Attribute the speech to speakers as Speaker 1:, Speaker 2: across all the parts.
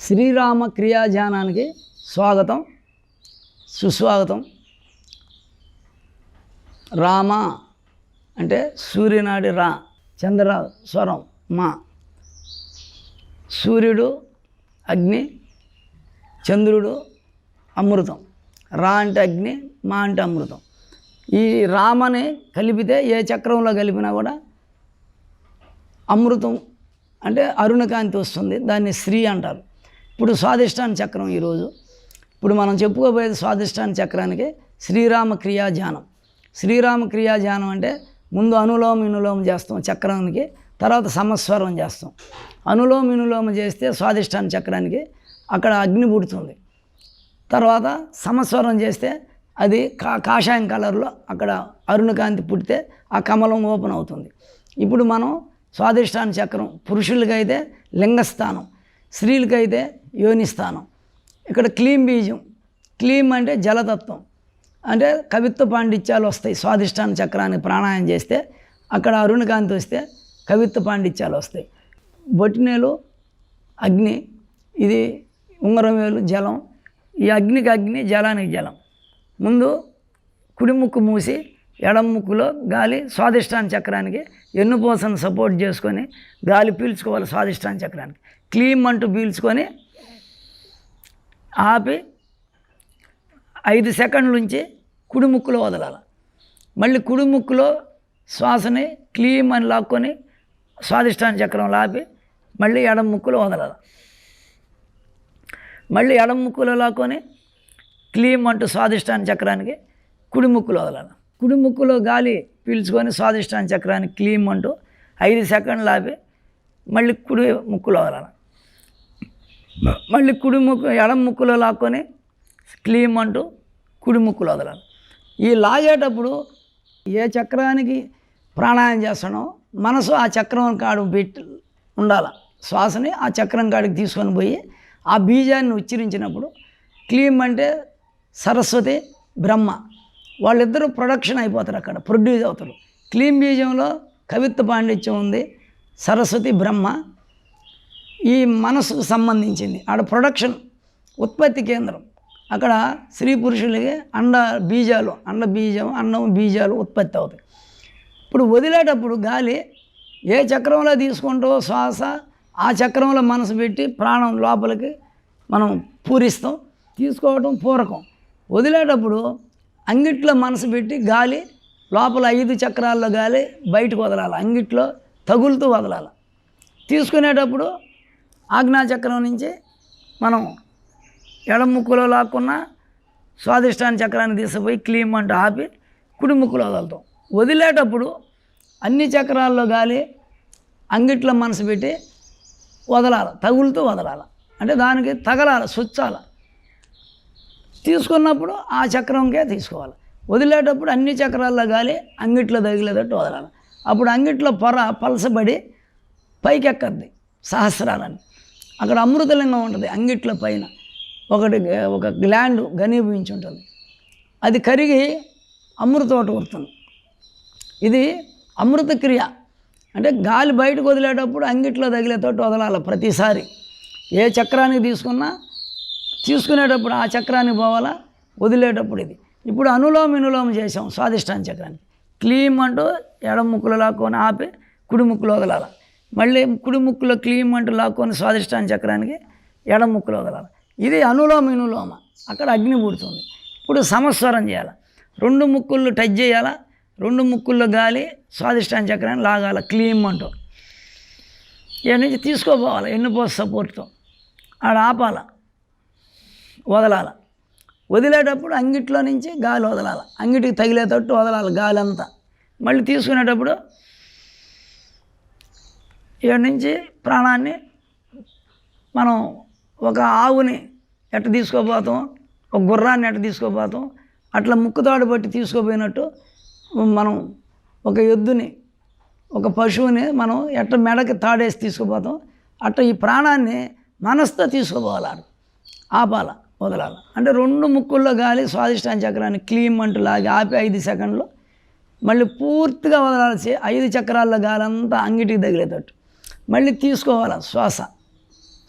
Speaker 1: శ్రీరామ క్రియాధ్యానానికి స్వాగతం సుస్వాగతం. రామ అంటే సూర్యనాడి రా చంద్ర స్వరం మా. సూర్యుడు అగ్ని చంద్రుడు అమృతం. రా అంటే అగ్ని మా అంటే అమృతం. ఈ రామని కలిపితే ఏ చక్రంలో కలిపినా కూడా అమృతం అంటే అరుణకాంతి వస్తుంది దాన్ని శ్రీ అంటారు. ఇప్పుడు స్వాదిష్టాన చక్రం ఈరోజు. ఇప్పుడు మనం చెప్పుకోబోయేది స్వాదిష్టాన చక్రానికి శ్రీరామ క్రియాధ్యానం శ్రీరామ క్రియాధ్యానం అంటే ముందు అనులోమ ఇనులోమ చేస్తాం చక్రానికి తర్వాత సమస్వరం చేస్తాం. అనులోమ ఇనులోమ చేస్తే స్వాదిష్టాన చక్రానికి అక్కడ అగ్ని పుడుతుంది. తర్వాత సమస్వరం చేస్తే అది కా కాషాయం కలర్లో అక్కడ అరుణకాంతి పుడితే ఆ కమలం ఓపెన్ అవుతుంది. ఇప్పుడు మనం స్వాదిష్టాన చక్రం పురుషులకైతే లింగస్థానం. స్త్రీలకైతే యోనిస్థానం ఇక్కడ క్లీం బీజం. క్లీం అంటే జలతత్వం. అంటే కవిత్వ పాండిత్యాలు వస్తాయి. స్వాదిష్టాన చక్రానికి ప్రాణాయం చేస్తే అక్కడ అరుణకాంతి వస్తే కవిత్వ పాండిత్యాలు వస్తాయి. బొటినేలు అగ్ని ఇది ఉంగరం వేలు జలం. ఈ అగ్నికి అగ్ని జలానికి జలం. ముందు కుడిముక్కు మూసి ఎడముక్కులో గాలి స్వాదిష్టాన చక్రానికి ఎన్నుపోసను సపోర్ట్ చేసుకొని గాలి పీల్చుకోవాలి స్వాదిష్టాన చక్రానికి. క్లీమ్ అంటూ పీల్చుకొని ఆపి ఐదు సెకండ్ల నుంచి కుడిముక్కులో వదలాలి. మళ్ళీ కుడిముక్కులో శ్వాసని క్లీమ్ అని లాక్కొని స్వాదిష్టాన చక్రం ఆపి మళ్ళీ ఎడం ముక్కులో వదలాలి. మళ్ళీ ఎడం ముక్కులో లాక్కొని క్లీమ్ అంటూ స్వాదిష్టాన చక్రానికి కుడి ముక్కులో వదలాలి. కుడి ముక్కులో గాలి పీల్చుకొని స్వాదిష్టాన చక్రానికి క్లీమ్ అంటూ ఐదు సెకండ్లు ఆపి మళ్ళీ కుడి ముక్కులో వదలాలి. మళ్ళీ కుడి ముక్కు ఎడం ముక్కులో లాక్కొని క్లీమ్ అంటూ కుడి ముక్కులో వదలాలి. ఈ లాగేటప్పుడు ఏ చక్రానికి ప్రాణాయామం చేస్తానో మనసు ఆ చక్రం కాడు పెట్టి ఉండాల. శ్వాసని ఆ చక్రం కాడికి తీసుకొని పోయి ఆ బీజాన్ని ఉచ్చరించినప్పుడు క్లీమ్ అంటే సరస్వతి బ్రహ్మ. వాళ్ళిద్దరూ ప్రొడక్షన్ అయిపోతారు అక్కడ ప్రొడ్యూస్ అవుతారు. క్లీమ్ బీజంలో కవిత్వ పాండిత్యం ఉంది సరస్వతి బ్రహ్మ. ఈ మనసుకు సంబంధించింది. ఆడ ప్రొడక్షన్ ఉత్పత్తి కేంద్రం. అక్కడ స్త్రీ పురుషులకి అండ బీజాలు అండ బీజం అన్నం బీజాలు ఉత్పత్తి అవుతాయి. ఇప్పుడు వదిలేటప్పుడు గాలి ఏ చక్రంలో తీసుకుంటో శ్వాస ఆ చక్రంలో మనసు పెట్టి ప్రాణం లోపలికి మనం పూరిస్తాం. తీసుకోవటం పూరకం. వదిలేటప్పుడు అంగిట్లో మనసు పెట్టి గాలి లోపల ఐదు చక్రాల్లో గాలి బయటకు వదలాలి. అంగిట్లో తగులుతూ వదలాలి. తీసుకునేటప్పుడు ఆజ్ఞాచక్రం నుంచి మనం ఎడం ముక్కులో లాక్కున్న స్వాదిష్టాన చక్రాన్ని తీసుకుపోయి క్లీమ్ అంటూ ఆపి కుడి ముక్కులో వదులుతాం. వదిలేటప్పుడు అన్ని చక్రాల్లో గాలి అంగిట్లో మనసు పెట్టి వదలాలి తగులుతూ వదలాలి. అంటే దానికి తగలాలి స్వచ్చాల తీసుకున్నప్పుడు ఆ చక్రంకే తీసుకోవాలి. వదిలేటప్పుడు అన్ని చక్రాల్లో గాలి అంగిట్లో తగిలేటట్టు వదలాలి. అప్పుడు అంగిట్లో పొర పలసబడి పైకెక్కద్ది సహస్రాలని అక్కడ అమృతలింగం ఉంటుంది అంగిట్ల పైన. ఒకటి ఒక గ్లాండ్ ఘనీభవించి ఉంటుంది. అది కరిగి అమృతోట వస్తుంది ఇది అమృత క్రియ. అంటే గాలి బయటకు వదిలేటప్పుడు అంగిట్లో తగిలేతోటి వదలాలి ప్రతిసారి. ఏ చక్రానికి తీసుకున్నా తీసుకునేటప్పుడు ఆ చక్రానికి పోవాలా? వదిలేటప్పుడు ఇది. ఇప్పుడు అనులోమ వినులోమ చేసాం స్వాదిష్టాన చక్రానికి. క్లీమ్ అంటూ ఎడం ముక్కులో లాక్కొని ఆపి కుడి ముక్కులు వదలాలి. మళ్ళీ కుడి ముక్కులో క్లీమ్ అంటూ లాక్కొని స్వాదిష్టాన చక్రానికి ఎడం ముక్కులో వదలాలి ఇది అనులోమ ఇనులోమ అక్కడ అగ్ని పుడుతుంది. ఇప్పుడు సమస్వరం చేయాలి. రెండు ముక్కుల్లో టచ్ చేయాలా? రెండు ముక్కుల్లో గాలి స్వాదిష్టాన చక్రాన్ని లాగాల. క్లీమ్ అంటూ ఇక నుంచి తీసుకోపోవాలి. ఎన్నుపోస సపోర్ట్తో. ఆడ ఆపాల? వదలాల? వదిలేటప్పుడు అంగిట్లో నుంచి గాలి వదలాలి? అంగిటికి తగిలేటట్టు వదలాలి గాలి అంతా? మళ్ళీ తీసుకునేటప్పుడు ఇక్కడ నుంచి ప్రాణాన్ని మనం ఒక ఆవుని ఎట్ట తీసుకోపోతాం ఒక గుర్రాన్ని ఎట్ట తీసుకోపోతాం అట్లా ముక్కుతాడు బట్టి తీసుకోపోయినట్టు మనం ఒక ఎద్దుని ఒక పశువుని మనం ఎట్ట మెడకి తాడేసి తీసుకుపోతాం అట్ట ఈ ప్రాణాన్ని మనసుతో తీసుకుపోవాలి ఆపాల వదలాల. అంటే రెండు ముక్కుల్లో గాలి స్వాదిష్టాన చక్రాన్ని క్లీమ్ అంటూ లాగి ఆపి ఐదు సెకండ్లు మళ్ళీ పూర్తిగా వదలాల్సి ఐదు చక్రాల్లో గాలి అంతా అంగిటికి తగిలేటట్టు. మళ్ళీ తీసుకోవాలి శ్వాస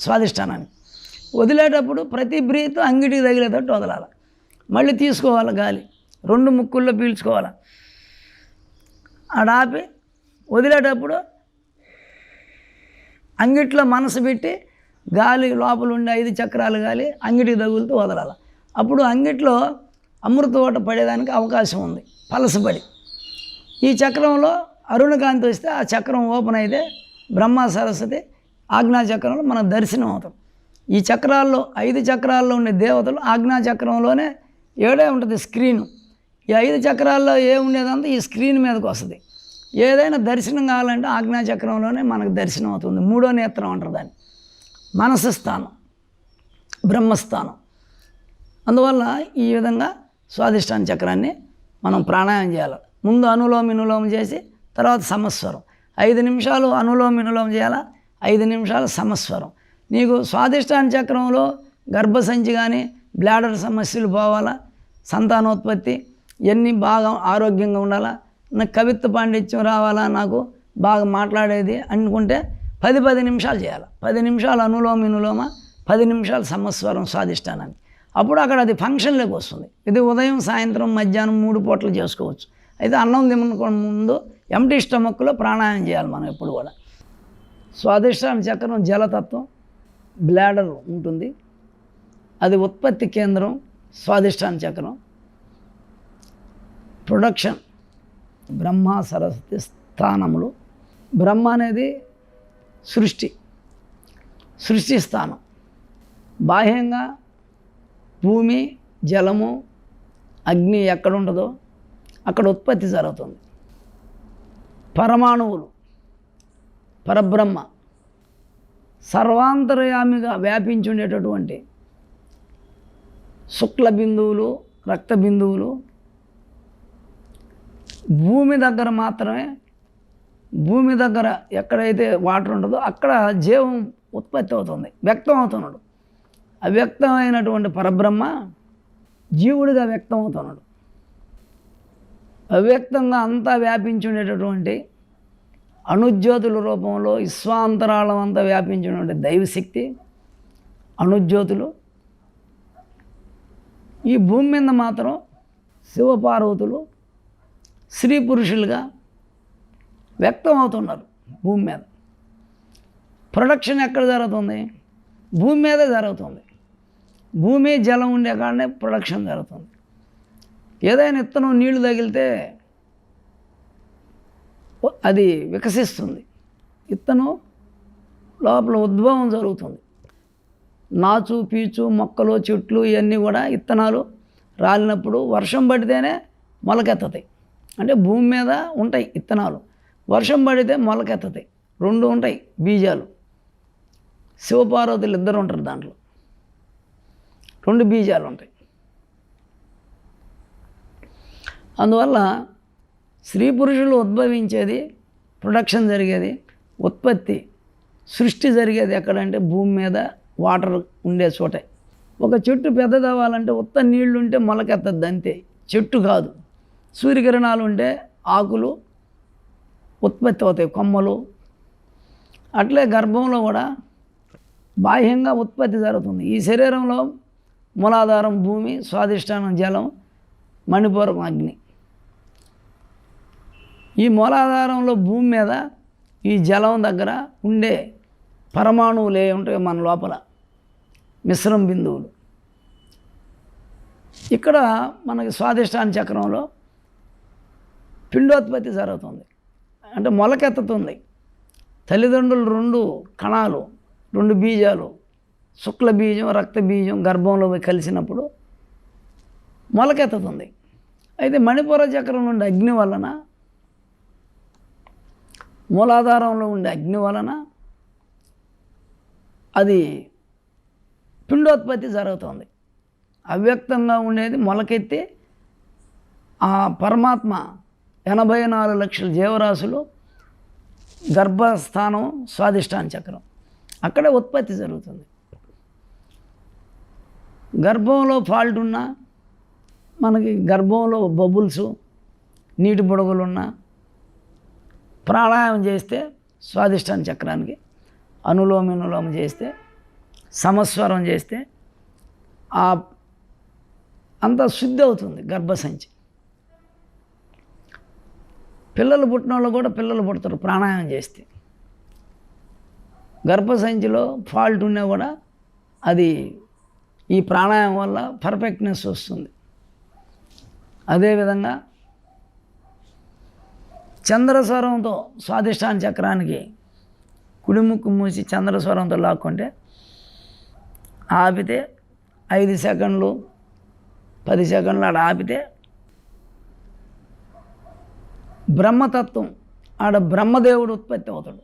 Speaker 1: స్వాదిష్టానాన్ని వదిలేటప్పుడు ప్రతి బ్రీత్ అంగిటికి తగిలేటట్టు వదలాలి. మళ్ళీ తీసుకోవాలి గాలి రెండు ముక్కుల్లో పీల్చుకోవాలి. ఆడాపి వదిలేటప్పుడు అంగిట్లో మనసు పెట్టి గాలి లోపల ఉండే ఐదు చక్రాలు గాలి అంగిటికి తగులుతూ వదలాలి. అప్పుడు అంగిట్లో అమృత ఓట పడేదానికి అవకాశం ఉంది పలసపడి ఈ చక్రంలో అరుణకాంతి వస్తే ఆ చక్రం ఓపెన్ అయితే బ్రహ్మ సరస్వతి ఆజ్ఞా చక్రంలో మనం దర్శనం అవుతాం. ఈ చక్రాల్లో ఐదు చక్రాల్లో ఉండే దేవతలు ఆజ్ఞా చక్రంలోనే ఏడే ఉంటుంది స్క్రీను ఈ ఐదు చక్రాల్లో ఏ ఉండేదంతా ఈ స్క్రీన్ మీదకి వస్తుంది. ఏదైనా దర్శనం కావాలంటే ఆజ్ఞా చక్రంలోనే మనకు దర్శనం అవుతుంది. మూడో నేత్రం అంటారు దాన్ని. మనసు స్థానం బ్రహ్మస్థానం. అందువల్ల ఈ విధంగా స్వాదిష్టాన చక్రాన్ని మనం ప్రాణాయామం చేయాలి. ముందు అనులోమ వినులోమం చేసి తర్వాత సమస్వరం. ఐదు నిమిషాలు అనులోమ వినులోమ చేయాలా? ఐదు నిమిషాలు సమస్వరం. నీకు స్వాదిష్టాన చక్రంలో గర్భసంచి కానీ బ్లాడర్ సమస్యలు పోవాలా? సంతానోత్పత్తి ఇవన్నీ బాగా ఆరోగ్యంగా ఉండాలా? నాకు కవిత్వ పాండిత్యం రావాలా? నాకు బాగా మాట్లాడేది అనుకుంటే పది పది నిమిషాలు చేయాలి? పది నిమిషాలు అనులోమ వినులోమ పది నిమిషాలు సమస్వరం స్వాదిష్టానాన్ని అప్పుడు అక్కడ అది ఫంక్షన్లోకి వస్తుంది. ఇది ఉదయం సాయంత్రం మధ్యాహ్నం మూడు పూటలు చేసుకోవచ్చు. అయితే అన్నం తినకుండా ముందు ఎంటీ స్టమక్లో ప్రాణాయామం చేయాలి మనం ఎప్పుడు కూడా. స్వాదిష్టాన చక్రం జలతత్వం బ్లాడర్ ఉంటుంది. అది ఉత్పత్తి కేంద్రం స్వాదిష్టాన చక్రం. ప్రొడక్షన్ బ్రహ్మ సరస్వతి స్థానములు. బ్రహ్మ అనేది సృష్టి సృష్టి స్థానం. బాహ్యంగా భూమి జలము అగ్ని ఎక్కడ ఉండదో అక్కడ ఉత్పత్తి జరుగుతుంది. పరమాణువులు పరబ్రహ్మ సర్వాంతర్యామిగా వ్యాపించి ఉండేటటువంటి శుక్ల బిందువులు రక్త బిందువులు భూమి దగ్గర మాత్రమే భూమి దగ్గర ఎక్కడైతే వాటర్ ఉండదో అక్కడ జీవం ఉత్పత్తి అవుతుంది వ్యక్తం అవుతున్నాడు. అవ్యక్తమైనటువంటి పరబ్రహ్మ జీవుడిగా వ్యక్తం అవుతున్నాడు. అవ్యక్తంగా అంతా వ్యాపించి ఉండేటటువంటి అణుజ్యోతుల రూపంలో విశ్వాంతరాళం అంతా వ్యాపించినటువంటి దైవశక్తి అణుజ్యోతులు ఈ భూమి మీద మాత్రం శివపార్వతులు స్త్రీ పురుషులుగా వ్యక్తం అవుతున్నారు భూమి మీద. ప్రొడక్షన్ ఎక్కడ జరుగుతుంది? భూమి మీదే జరుగుతుంది. భూమి జలం ఉండే కాడనే ప్రొడక్షన్ జరుగుతుంది. ఏదైనా ఇత్తనం నీళ్ళు తగిలితే అది వికసిస్తుంది. ఇత్తనం లోపల ఉద్భవం జరుగుతుంది. నాచు పీచు మొక్కలు చెట్లు ఇవన్నీ కూడా ఇత్తనాలు రాలినప్పుడు వర్షం పడితేనే మొలకెత్తుతాయి అంటే భూమి మీద ఉంటాయి ఇత్తనాలు. వర్షం పడితే మొలకెత్తుతాయి రెండు ఉంటాయి బీజాలు. శివపార్వతులు ఇద్దరు ఉంటారు దాంట్లో. రెండు బీజాలు ఉంటాయి. అందువల్ల స్త్రీ పురుషులు ఉద్భవించేది ప్రొడక్షన్ జరిగేది ఉత్పత్తి సృష్టి జరిగేది ఎక్కడంటే భూమి మీద వాటర్ ఉండే చోటే. ఒక చెట్టు పెద్దదవ్వాలంటే ఉత్త నీళ్ళు ఉంటే మొలకెత్తద్ది అంతే. చెట్టు కాదు. సూర్యకిరణాలు ఉంటే ఆకులు ఉత్పత్తి అవుతాయి కొమ్మలు. అట్లే గర్భంలో కూడా బాహ్యంగా ఉత్పత్తి జరుగుతుంది. ఈ శరీరంలో మూలాధారం భూమి స్వాదిష్టానం జలం మణిపూరకం అగ్ని. ఈ మూలాధారంలో భూమి మీద ఈ జలం దగ్గర ఉండే పరమాణువులు ఏ ఉంటాయి మన లోపల. మిశ్రమ బిందువులు. ఇక్కడ మనకి స్వాదిష్టాన చక్రంలో పిండోత్పత్తి జరుగుతుంది. అంటే మొలకెత్తుతుంది. తల్లిదండ్రులు రెండు కణాలు రెండు బీజాలు శుక్ల బీజం రక్త బీజం గర్భంలో కలిసినప్పుడు మొలకెత్తుతుంది. అయితే మణిపుర చక్రం నుండి అగ్ని వలన మూలాధారంలో ఉండే అగ్ని వలన అది పిండోత్పత్తి జరుగుతుంది. అవ్యక్తంగా ఉండేది మొలకెత్తి ఆ పరమాత్మ ఎనభై నాలుగు లక్షల జీవరాశులు గర్భస్థానం స్వాదిష్టాన చక్రం. అక్కడే ఉత్పత్తి జరుగుతుంది. గర్భంలో ఫాల్ట్ ఉన్నా మనకి గర్భంలో బబుల్స్ నీటి బుడగలు ఉన్నా ప్రాణాయామం చేస్తే స్వాదిష్టాన చక్రానికి అనులోమ చేస్తే సమస్వరం చేస్తే ఆ అంత శుద్ధి అవుతుంది గర్భసంచి. పిల్లలు పుట్టిన వాళ్ళు కూడా పిల్లలు పుడతారు ప్రాణాయామం చేస్తే. గర్భసంచిలో ఫాల్ట్ ఉన్నా కూడా అది ఈ ప్రాణాయామం వల్ల పర్ఫెక్ట్నెస్ వస్తుంది. అదేవిధంగా చంద్రస్వరంతో స్వాదిష్టాన చక్రానికి కుడిముక్కు మూసి చంద్రస్వరంతో లాక్కుంటే ఆపితే ఐదు సెకండ్లు పది సెకండ్లు ఆడ ఆపితే బ్రహ్మతత్వం ఆడ బ్రహ్మదేవుడు ఉత్పత్తి అవుతాడు.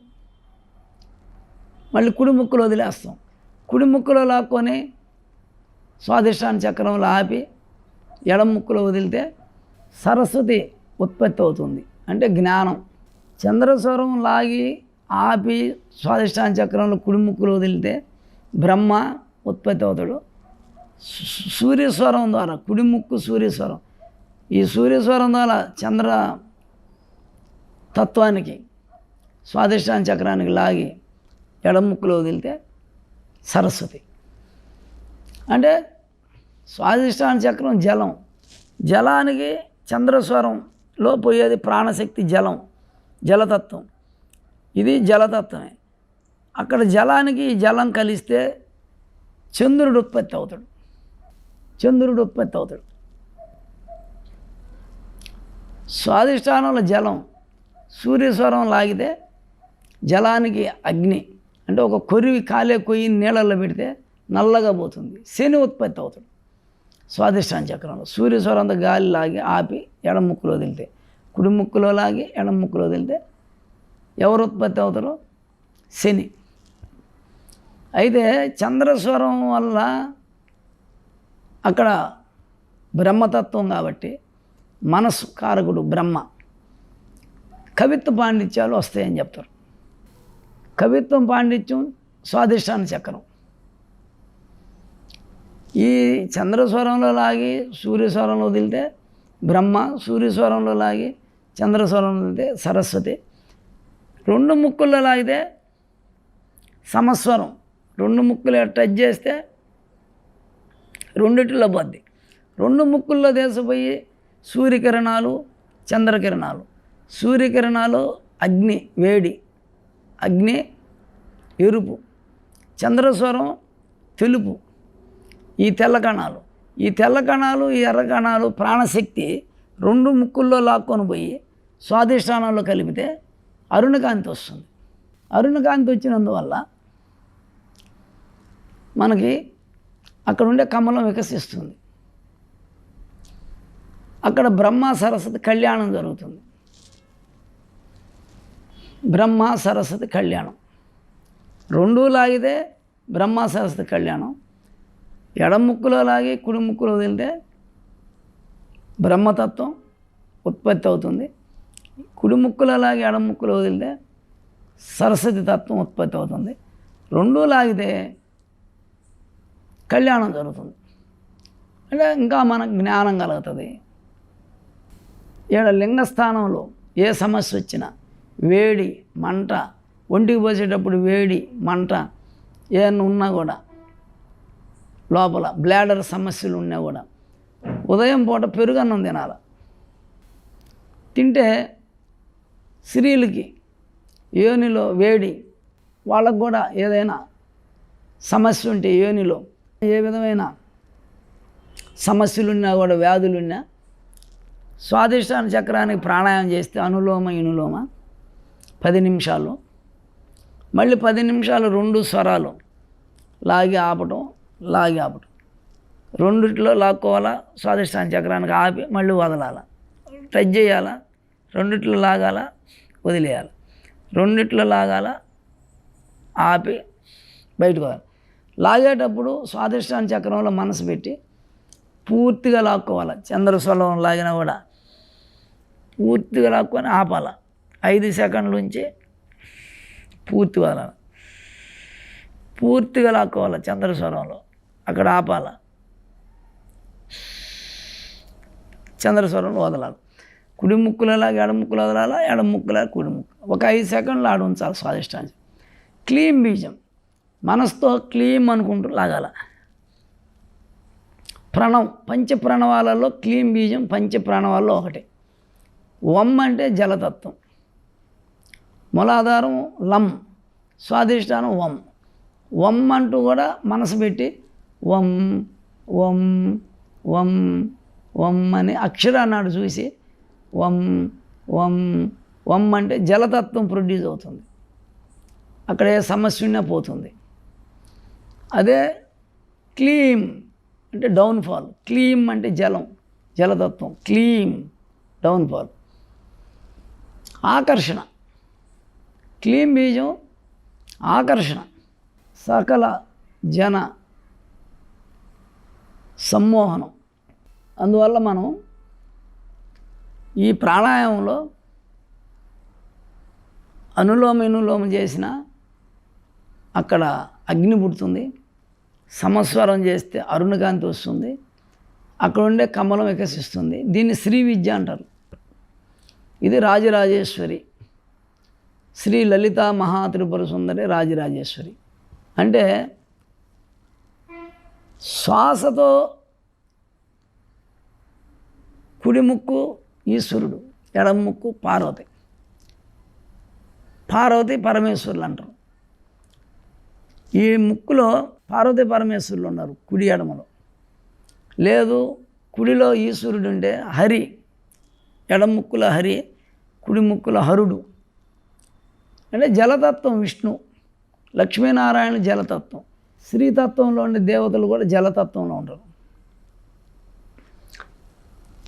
Speaker 1: మళ్ళీ కుడిముక్కులు వదిలేస్తాం. కుడి ముక్కులో లాక్కొని స్వాదిష్టాన చక్రంలో ఆపి ఎడముక్కులో వదిలితే సరస్వతి ఉత్పత్తి అవుతుంది. అంటే జ్ఞానం. చంద్రస్వరం లాగి ఆపి స్వాదిష్టాన చక్రంలో కుడిముక్కులు వదిలితే బ్రహ్మ ఉత్పత్తి అవుతాడు. సూర్యస్వరం ద్వారా కుడిముక్కు సూర్యస్వరం. ఈ సూర్యస్వరం ద్వారా చంద్ర తత్వానికి స్వాదిష్టాన చక్రానికి లాగి ఎడముక్కులో వదిలితే సరస్వతి. అంటే స్వాదిష్టాన చక్రం జలం. జలానికి లో పోయేది ప్రాణశక్తి జలం జలతత్వం. ఇది జలతత్వమే. అక్కడ జలానికి జలం కలిస్తే చంద్రుడు ఉత్పత్తి అవుతాడు. చంద్రుడు ఉత్పత్తి అవుతాడు. స్వాదిష్టానంలో జలం సూర్యస్వరం లాగితే జలానికి అగ్ని అంటే ఒక కొరివి కాలే కొయ్యి నీళ్ళల్లో పెడితే నల్లగా పోతుంది. శని ఉత్పత్తి అవుతాడు. స్వాదిష్టాన చక్రంలో. సూర్యస్వరంతో గాలి లాగి ఆపి ఎడం ముక్కులో వదిలితే కుడి ముక్కులో లాగి ఎడం ముక్కులో వదిలితే ఎవరు ఉత్పత్తి అవుతారో? శని. అయితే చంద్రస్వరం వల్ల అక్కడ బ్రహ్మతత్వం కాబట్టి మనసు కారకుడు బ్రహ్మ. కవిత్వ పాండిత్యాలు వస్తాయని చెప్తారు. కవిత్వం పాండిత్యం స్వాదిష్టాన చక్రం. ఈ చంద్రస్వరంలో లాగి సూర్యస్వరంలో వదిలితే బ్రహ్మ సూర్యస్వరంలో లాగి చంద్రస్వరంలో వదిలితే సరస్వతి. రెండు ముక్కుల్లో లాగితే సమస్వరం. రెండు ముక్కులు టచ్ చేస్తే రెండిటిలో పోద్ది. రెండు ముక్కుల్లో దేశపోయి సూర్యకిరణాలు చంద్రకిరణాలు. సూర్యకిరణాలు అగ్ని వేడి. అగ్ని ఎరుపు. చంద్రస్వరం తెలుపు. ఈ తెల్ల కణాలు. ఈ తెల్ల కణాలు ఈ ఎర్ర కణాలు ప్రాణశక్తి రెండు ముక్కుల్లో లాక్కొని పోయి స్వాధిష్టానంలో కలిపితే అరుణకాంతి వస్తుంది. అరుణకాంతి వచ్చినందువల్ల మనకి అక్కడ ఉండే కమలం వికసిస్తుంది. అక్కడ బ్రహ్మ సరస్వతి కళ్యాణం జరుగుతుంది. బ్రహ్మ సరస్వతి కళ్యాణం. రెండు లాగితే బ్రహ్మ సరస్వతి కళ్యాణం. ఎడం ముక్కులో లాగి కుడి ముక్కులో వదిలితే బ్రహ్మతత్వం ఉత్పత్తి అవుతుంది. కుడి ముక్కులో లాగి ఎడం ముక్కులో వదిలితే సరస్వతి తత్వం ఉత్పత్తి అవుతుంది. రెండు లాగితే కళ్యాణం జరుగుతుంది. అంటే ఇంకా మనకు జ్ఞానం కలుగుతుంది. ఈడ లింగస్థానంలో ఏ సమస్య వచ్చినా వేడి మంట ఒంటికి పోసేటప్పుడు వేడి మంట ఏమన్నా ఉన్నా కూడా లోపల బ్లాడర్ సమస్యలు ఉన్నా కూడా. ఉదయం పూట పెరుగన్నం తినాలి. తింటే స్త్రీలకి యోనిలో వేడి వాళ్ళకు కూడా ఏదైనా సమస్య ఉంటే యోనిలో ఏ విధమైన సమస్యలున్నా కూడా వ్యాధులున్నా స్వాదిష్టాన చక్రానికి ప్రాణాయామం చేస్తే అనులోమ ఇనులోమ పది నిమిషాలు. మళ్ళీ పది నిమిషాలు రెండు స్వరాలు లాగి ఆపటం లాగి ఆపటం రెండిట్లో లాక్కోవాలా స్వాదిష్టాన్ని చక్రానికి ఆపి మళ్ళీ వదలాల. టచ్ చేయాలా రెండిట్లో లాగాల వదిలేయాలి. రెండిట్లో లాగాల ఆపి బయటకు వదలాలి. లాగేటప్పుడు స్వాదిష్టాన చక్రంలో మనసు పెట్టి పూర్తిగా లాక్కోవాలి. చంద్రస్వలం లాగినా కూడా పూర్తిగా లాక్కొని ఆపాల. ఐదు సెకండ్ల నుంచి పూర్తి వదలాలి. పూర్తిగా లాక్కోవాలి చంద్రస్వరంలో అక్కడ ఆపాల. చంద్రస్వరం వదలాలి. కుడి ముక్కులలా ఎడ ముక్కులు వదలాలా ఎడ ముక్కులా కుడి ముక్కు. ఒక ఐదు సెకండ్లు ఆడ ఉంచాలి స్వాదిష్టాన్ని క్లీన్ బీజం. మనసుతో క్లీమ్ అనుకుంటూ లాగాల. ప్రణవం పంచ ప్రణవాలలో క్లీమ్ బీజం పంచ ప్రణవాల్లో ఒకటి. వమ్ అంటే జలతత్వం. మూలాధారం లం స్వాదిష్టానం వం వం అంటూ కూడా మనసు పెట్టి వం వం వం వం అని అక్షరాన్నాడు చూసి. వం వం వం అంటే జలతత్వం ప్రొడ్యూస్ అవుతుంది. అక్కడ ఏ సమస్య ఉన్నా పోతుంది. అదే క్లీమ్ అంటే డౌన్ఫాల్ క్లీమ్ అంటే జలం జలతత్వం. క్లీమ్ డౌన్ఫాల్ ఆకర్షణ. క్లీమ్ బీజం ఆకర్షణ. సకల జన సమ్మోహనం. అందువల్ల మనం ఈ ప్రాణాయామంలో అనులోమ వినులోమ చేసిన అక్కడ అగ్ని పుడుతుంది. సమస్వరం చేస్తే అరుణకాంతి వస్తుంది. అక్కడ ఉండే కమలం వికసిస్తుంది. దీన్ని శ్రీ విద్య అంటారు. ఇది రాజరాజేశ్వరి. శ్రీ లలిత మహా త్రిపుర సుందరి రాజరాజేశ్వరి. అంటే శ్వాసతో కుడిముక్కు ఈశ్వరుడు ఎడమ ముక్కు పార్వతి. పార్వతి పరమేశ్వరులు అంటారు. ఈ ముక్కులో పార్వతి పరమేశ్వరులు ఉన్నారు కుడి ఎడమలో. లేదు కుడిలో ఈశ్వరుడు ఉంటే హరి ఎడమ ముక్కుల హరి కుడి ముక్కుల హరుడు. అంటే జలతత్వం విష్ణు లక్ష్మీనారాయణ జలతత్వం. స్త్రీతత్వంలో ఉండే దేవతలు కూడా జలతత్వంలో ఉంటారు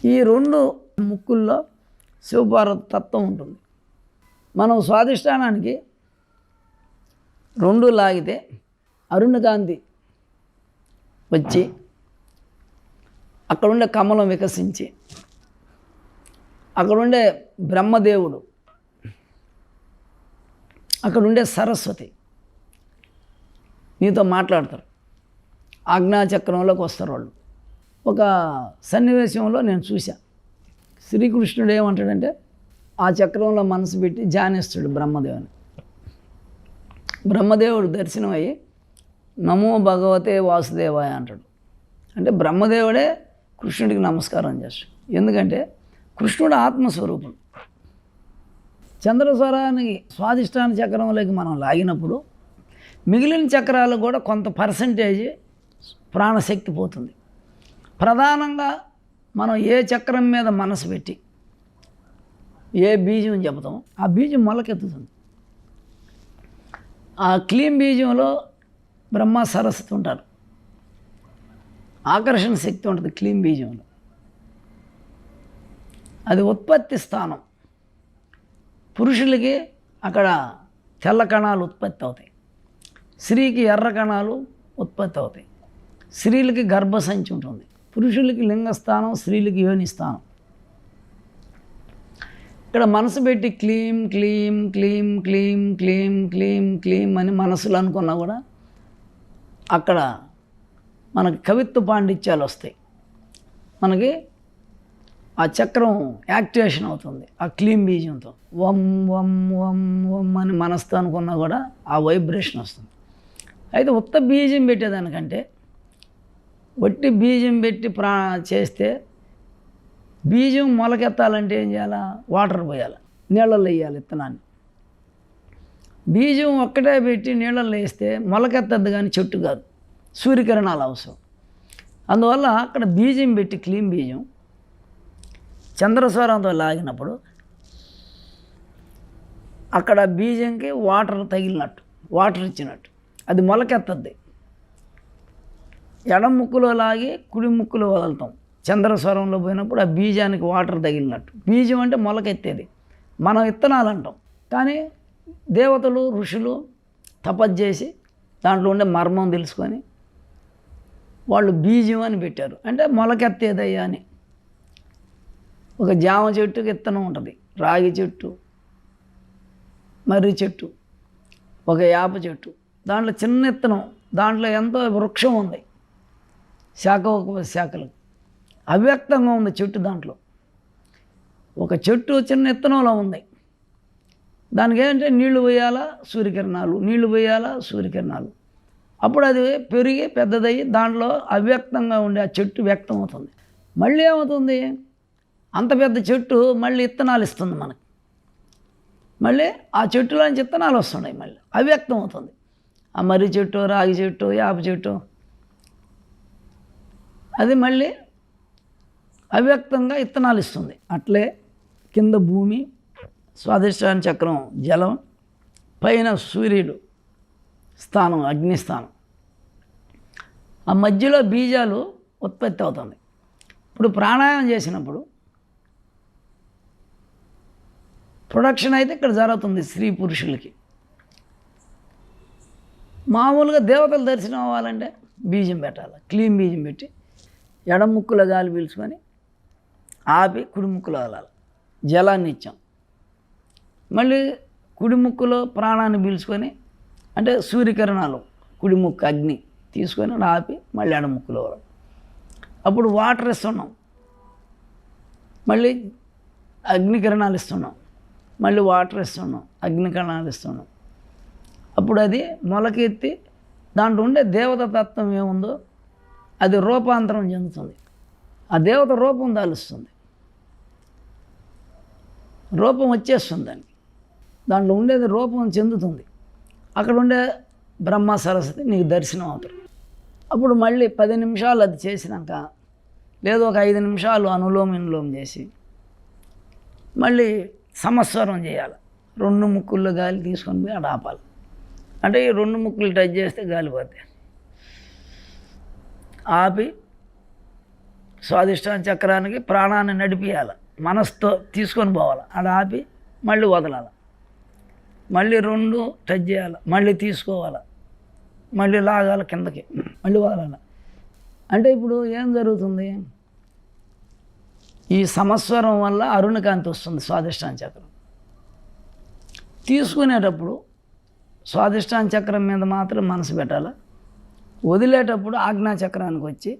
Speaker 1: ఈ రెండు ముక్కుల్లో శివపార్వతి తత్వం ఉంటుంది. మనం స్వాధిష్టానానికి రెండు లాగితే అరుణకాంతి వచ్చి అక్కడుండే కమలం వికసించి అక్కడుండే బ్రహ్మదేవుడు అక్కడుండే సరస్వతి నీతో మాట్లాడతారు. ఆజ్ఞాచక్రంలోకి వస్తారు వాళ్ళు. ఒక సన్నివేశంలో నేను చూశాను శ్రీకృష్ణుడు ఏమంటాడంటే ఆ చక్రంలో మనసు పెట్టి ధ్యానిస్తాడు బ్రహ్మదేవుని. బ్రహ్మదేవుడు దర్శనమయ్యి నమో భగవతే వాసుదేవాయ అంటాడు. అంటే బ్రహ్మదేవుడే కృష్ణుడికి నమస్కారం చేస్తాడు. ఎందుకంటే కృష్ణుడు ఆత్మస్వరూపుడు. చంద్రస్వరానికి స్వాదిష్టాన చక్రంలోకి మనం లాగినప్పుడు మిగిలిన చక్రాలు కూడా కొంత పర్సంటేజ్ ప్రాణశక్తి పోతుంది. ప్రధానంగా మనం ఏ చక్రం మీద మనసు పెట్టి ఏ బీజం చెబుతాం ఆ బీజం మొలకెత్తుతుంది. ఆ క్లీన్ బీజంలో బ్రహ్మ సరస్వతి ఉంటారు. ఆకర్షణ శక్తి ఉంటుంది క్లీన్ బీజంలో. అది ఉత్పత్తి స్థానం. పురుషులకి అక్కడ తెల్ల కణాలు ఉత్పత్తి అవుతాయి. స్త్రీకి ఎర్ర కణాలు ఉత్పత్తి అవుతాయి. స్త్రీలకి గర్భసంచి ఉంటుంది. పురుషులకి లింగస్థానం స్త్రీలకి యోని స్థానం ఇక్కడ మనసు పెట్టి క్లీం క్లీం క్లీం క్లీం క్లీం క్లీం క్లీం అని మనసులు అనుకున్నా కూడా అక్కడ మనకి కవిత్వ పాండిత్యాలు వస్తాయి. మనకి ఆ చక్రం యాక్టివేషన్ అవుతుంది. ఆ క్లీం బీజంతో. వం వం వం వం అని మనస్తో అనుకున్నా కూడా ఆ వైబ్రేషన్ వస్తుంది. అయితే ఉత్త బీజం పెట్టేదానికంటే వట్టి బీజం పెట్టి ప్రా చేస్తే బీజం మొలకెత్తాలంటే ఏం చేయాలా? వాటర్ పోయాలి. నీళ్ళల్లో వేయాలి విత్తనాన్ని. బీజం ఒక్కటే పెట్టి నీళ్ళల్లో వేస్తే మొలకెత్తద్దు కానీ చెట్టు కాదు. సూర్యకిరణాలు అవసరం. అందువల్ల అక్కడ బీజం పెట్టి క్లీన్ బీజం చంద్రస్వరంతో లాగినప్పుడు అక్కడ బీజంకి వాటర్ తగిలినట్టు వాటర్ ఇచ్చినట్టు. అది మొలకెత్తద్ది. ఎడం ముక్కులో లాగి కుడి ముక్కులో వదులుతాం. చంద్రస్వరంలో పోయినప్పుడు ఆ బీజానికి వాటర్ తగిలినట్టు. బీజం అంటే మొలకెత్తేది. మనం విత్తనాలు అంటాం కానీ దేవతలు ఋషులు తపస్సు చేసి దాంట్లో ఉండే మర్మం తెలుసుకొని వాళ్ళు బీజం అని పెట్టారు. అంటే మొలకెత్తేదయ్యా అని. ఒక జామ చెట్టుకి విత్తనం ఉంటుంది. రాగి చెట్టు మర్రి చెట్టు ఒక యాప చెట్టు. దాంట్లో చిన్న ఇత్తనం దాంట్లో ఎంతో వృక్షం ఉంది. శాఖ ఒక శాఖలు. అవ్యక్తంగా ఉంది చెట్టు దాంట్లో. ఒక చెట్టు చిన్న ఇత్తనంలో ఉంది. దానికి ఏంటంటే నీళ్ళు పోయాలా సూర్యకిరణాలు. నీళ్ళు పోయాలా సూర్యకిరణాలు. అప్పుడు అది పెరిగి పెద్దదయ్యి దాంట్లో అవ్యక్తంగా ఉండే ఆ చెట్టు వ్యక్తం అవుతుంది మళ్ళీ ఏమవుతుంది? అంత పెద్ద చెట్టు మళ్ళీ ఇత్తనాలు ఇస్తుంది మనకి. మళ్ళీ ఆ చెట్టులోంచి ఇత్తనాలు వస్తున్నాయి మళ్ళీ. అవ్యక్తం అవుతుంది ఆ మర్రి చెట్టు రాగి చెట్టు యాప చెట్టు అది మళ్ళీ అవ్యక్తంగా ఇత్తనాలు ఇస్తుంది. అట్లే కింద భూమి స్వాదిష్టాన చక్రం జలం పైన సూర్యుడు స్థానం అగ్నిస్థానం. ఆ మధ్యలో బీజాలు ఉత్పత్తి అవుతుంది. ఇప్పుడు ప్రాణాయామం చేసినప్పుడు ప్రొడక్షన్ అయితే ఇక్కడ జరుగుతుంది స్త్రీ పురుషులకి. మామూలుగా దేవతల దర్శనం అవ్వాలంటే బీజం పెట్టాలి. క్లీన్ బీజం పెట్టి ఎడం ముక్కుల గాలి పీల్చుకొని ఆపి కుడిముక్కులు వెళ్ళాలి జలాన్ని ఇచ్చాం. మళ్ళీ కుడిముక్కులో ప్రాణాన్ని పీల్చుకొని అంటే సూర్యకిరణాలు కుడిముక్కు అగ్ని తీసుకొని ఆపి మళ్ళీ ఎడ ముక్కులు వదలాలి అప్పుడు వాటర్ ఇస్తున్నాం. మళ్ళీ అగ్నికిరణాలు ఇస్తున్నాం. మళ్ళీ వాటర్ ఇస్తున్నాం. అగ్నికిరణాలు ఇస్తున్నాం. అప్పుడు అది మొలకెత్తి దాంట్లో ఉండే దేవత తత్వం ఏముందో అది రూపాంతరం చెందుతుంది. ఆ దేవత రూపం దాలుస్తుంది. రూపం వచ్చేస్తుంది దానికి. దాంట్లో ఉండేది రూపం చెందుతుంది. అక్కడ ఉండే బ్రహ్మ సరస్వతి నీకు దర్శనం అవుతారు. అప్పుడు మళ్ళీ పది నిమిషాలు అది చేసినాక లేదు ఒక ఐదు నిమిషాలు అనులోమ విలోమం చేసి మళ్ళీ సమస్వరం చేయాలి. రెండు ముక్కుల్లో గాలి తీసుకొని పోయి అక్కడ ఆపాలి. అంటే ఈ రెండు ముక్కులు టచ్ చేస్తే గాలిపోతాయి ఆపి స్వాదిష్టాన చక్రానికి ప్రాణాన్ని నడిపియాలి. మనసుతో తీసుకొని పోవాలి. అది ఆపి మళ్ళీ వదలాలి. మళ్ళీ రెండు టచ్ చేయాలి. మళ్ళీ తీసుకోవాలి. మళ్ళీ లాగాలి కిందకి. మళ్ళీ వదలాలి. అంటే ఇప్పుడు ఏం జరుగుతుంది? ఈ సంవత్సరం వల్ల అరుణకాంతి వస్తుంది స్వాదిష్టాన చక్రం. తీసుకునేటప్పుడు స్వాదిష్టాన చక్రం మీద మాత్రం మనసు పెట్టాలి? వదిలేటప్పుడు ఆజ్ఞా చక్రానికి వచ్చి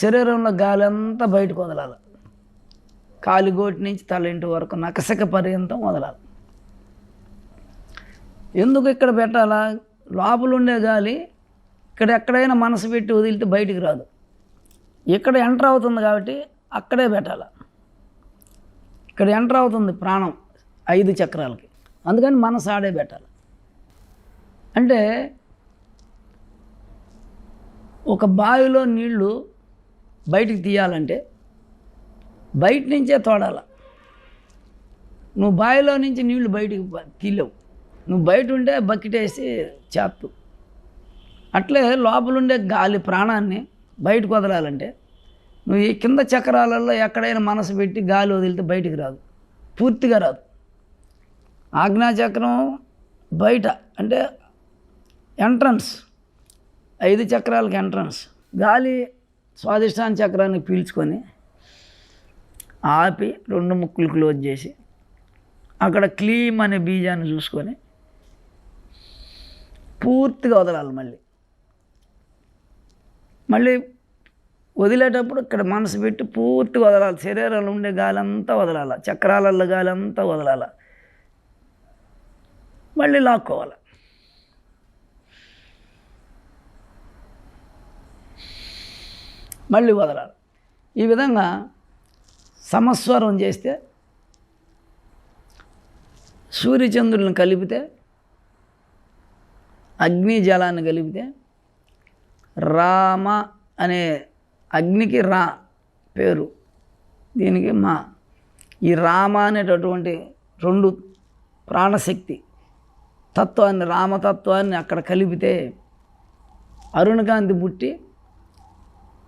Speaker 1: శరీరంలో గాలి అంతా బయటకు వదలాలి? కాలిగోటి నుంచి తల ఇంటి వరకు నకసక పర్యంతం వదలాలి? ఎందుకు ఇక్కడ పెట్టాలా? లోపల ఉండే గాలి ఇక్కడ ఎక్కడైనా మనసు పెట్టి వదిలితే బయటికి రాదు. ఇక్కడ ఎంటర్ అవుతుంది కాబట్టి అక్కడే పెట్టాలి? ఇక్కడ ఎంటర్ అవుతుంది ప్రాణం ఐదు చక్రాలకి. అందుకని మనసు ఆడే పెట్టాలి? అంటే ఒక బావిలో నీళ్ళు బయటికి తీయాలంటే బయట నుంచే తోడాల. నువ్వు బావిలో నుంచి నీళ్ళు బయటికి తీలేవు తీయలేవు. నువ్వు బయట ఉంటే బకెట్ వేసి చేత్తు. అట్లే లోపలుండే గాలి ప్రాణాన్ని బయటకు వదలాలంటే నువ్వు ఈ కింద చక్రాలలో ఎక్కడైనా మనసు పెట్టి గాలి వదిలితే బయటికి రాదు. పూర్తిగా రాదు. ఆజ్ఞాచక్రం బయట. అంటే ఎంట్రన్స్. ఐదు చక్రాలకు ఎంట్రన్స్. గాలి స్వాదిష్టాన చక్రాన్ని పీల్చుకొని ఆపి రెండు ముక్కులు క్లోజ్ చేసి అక్కడ క్లీమ్ అనే బీజాన్ని చూసుకొని పూర్తిగా వదలాలి మళ్ళీ. మళ్ళీ వదిలేటప్పుడు ఇక్కడ మనసు పెట్టి పూర్తిగా వదలాలి. శరీరంలో ఉండే గాలి అంతా వదలాలి. చక్రాలలో గాలి అంతా వదలాలి. మళ్ళీ లాక్కోవాలి. మళ్ళీ వదలాలి. ఈ విధంగా సమస్వరం చేస్తే సూర్యచంద్రులను కలిపితే అగ్ని జలాన్ని కలిపితే రామ అనే అగ్నికి రా పేరు. దీనికి మా ఈ రామ అనేటటువంటి రెండు ప్రాణశక్తి తత్వాన్ని రామతత్వాన్ని అక్కడ కలిపితే అరుణకాంతి పుట్టి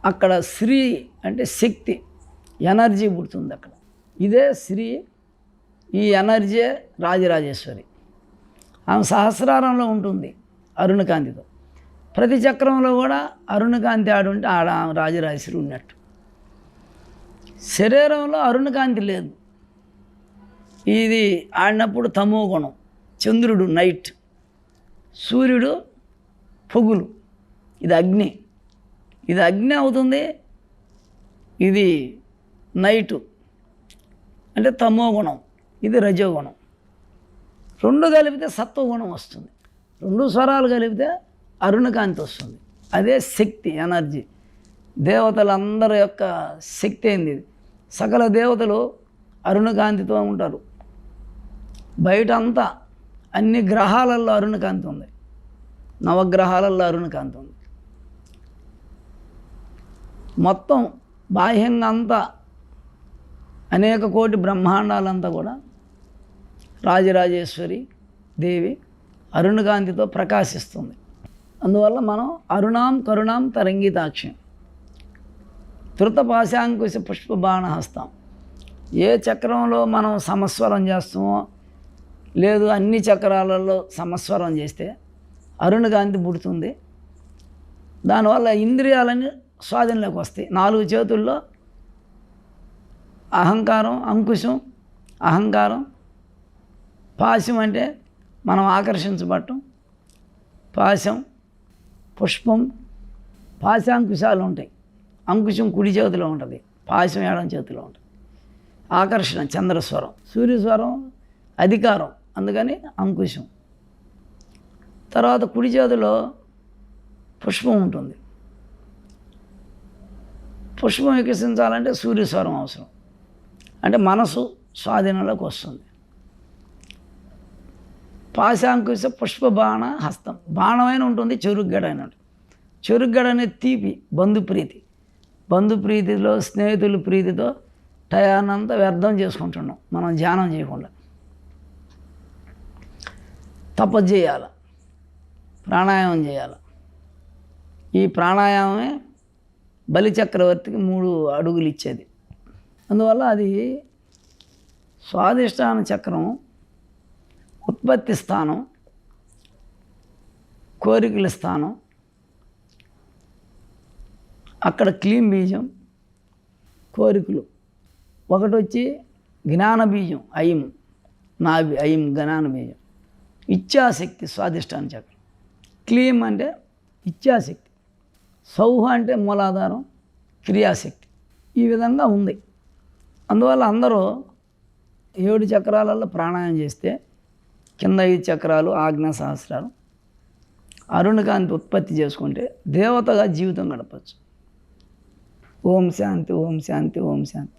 Speaker 1: అక్కడ శ్రీ అంటే శక్తి ఎనర్జీ పుడుతుంది అక్కడ. ఇదే శ్రీ ఈ ఎనర్జీ రాజరాజేశ్వరి. ఆమె సహస్రారంలో ఉంటుంది అరుణకాంతితో ప్రతి చక్రంలో కూడా అరుణకాంతి ఆడుంటే ఆడ ఆమె రాజరాజేశ్వరి ఉన్నట్టు. శరీరంలో అరుణకాంతి లేదు. ఇది ఆడినప్పుడు తమో గుణం చంద్రుడు నైట్ సూర్యుడు పొగులు ఇది అగ్ని. ఇది అగ్ని అవుతుంది ఇది నైటు. అంటే తమో గుణం ఇది రజోగుణం రెండు కలిపితే సత్వగుణం వస్తుంది. రెండు స్వరాలు కలిపితే అరుణకాంతి వస్తుంది. అదే శక్తి ఎనర్జీ. దేవతలందరి యొక్క శక్తి అయింది ఇది. సకల దేవతలు అరుణకాంతితో ఉంటారు. బయట అంతా అన్ని గ్రహాలలో అరుణకాంతి ఉంది. నవగ్రహాలలో అరుణకాంతి ఉంది. మొత్తం బాహ్యంగా అంతా అనేక కోటి బ్రహ్మాండాలంతా కూడా రాజరాజేశ్వరి దేవి అరుణకాంతితో ప్రకాశిస్తుంది. అందువల్ల మనం అరుణాం కరుణాం తరంగితాక్షం. ధృతపాశాంకుశ పుష్ప బాణహస్తం ఏ చక్రంలో మనం సమస్వరం చేస్తామో లేదు అన్ని చక్రాలలో సమస్వరం చేస్తే అరుణకాంతి పుడుతుంది. దానివల్ల ఇంద్రియాలని స్వాధీనంలోకి వస్తాయి. నాలుగు చేతుల్లో అహంకారం అంకుశం అహంకారం పాశం అంటే మనం ఆకర్షించబట్టం పాశం పుష్పం పాశాంకుశాలు ఉంటాయి. అంకుశం కుడి చేతిలో ఉంటుంది పాశం ఎడం చేతిలో ఉంటుంది. ఆకర్షణ చంద్రస్వరం సూర్యస్వరం అధికారం అందుకని అంకుశం. తర్వాత కుడి చేతిలో పుష్పం ఉంటుంది. పుష్పం వికసించాలంటే సూర్యస్వరం అవసరం. అంటే మనసు స్వాధీనంలోకి వస్తుంది. పాశాంకుశ పుష్ప బాణ హస్తం. బాణమైన ఉంటుంది చెరుగ్గడ అయిన ఉంటుంది చెరుగ్గడ అనేది తీపి బంధుప్రీతి బంధుప్రీతిలో స్నేహితుల ప్రీతితో టయానంతా వ్యర్థం చేసుకుంటున్నాం. మనం ధ్యానం చేయకుండా. తపస్సు చేయాలి. ప్రాణాయామం చేయాలి. ఈ ప్రాణాయామమే బలి చక్రవర్తికి మూడు అడుగులు ఇచ్చేది అందువల్ల అది స్వాదిష్టాన చక్రం ఉత్పత్తి స్థానం కోరికల స్థానం అక్కడ క్లీన్ బీజం కోరికలు. ఒకటి వచ్చి జ్ఞాన బీజం అయం నాభి అయం జ్ఞాన బీజం. ఇచ్ఛాశక్తి స్వాదిష్టాన చక్రం. క్లీమ్ అంటే ఇచ్ఛాశక్తి. సౌహ అంటే మూలాధారం క్రియాశక్తి. ఈ విధంగా ఉంది. అందువల్ల అందరూ ఏడు చక్రాలలో ప్రాణాయామం చేస్తే కింద ఐదు చక్రాలు ఆజ్ఞా సహస్రాలు అరుణకాంతి ఉత్పత్తి చేసుకుంటే దేవతగా జీవితం గడపచ్చు. ఓం శాంతి ఓం శాంతి ఓం శాంతి.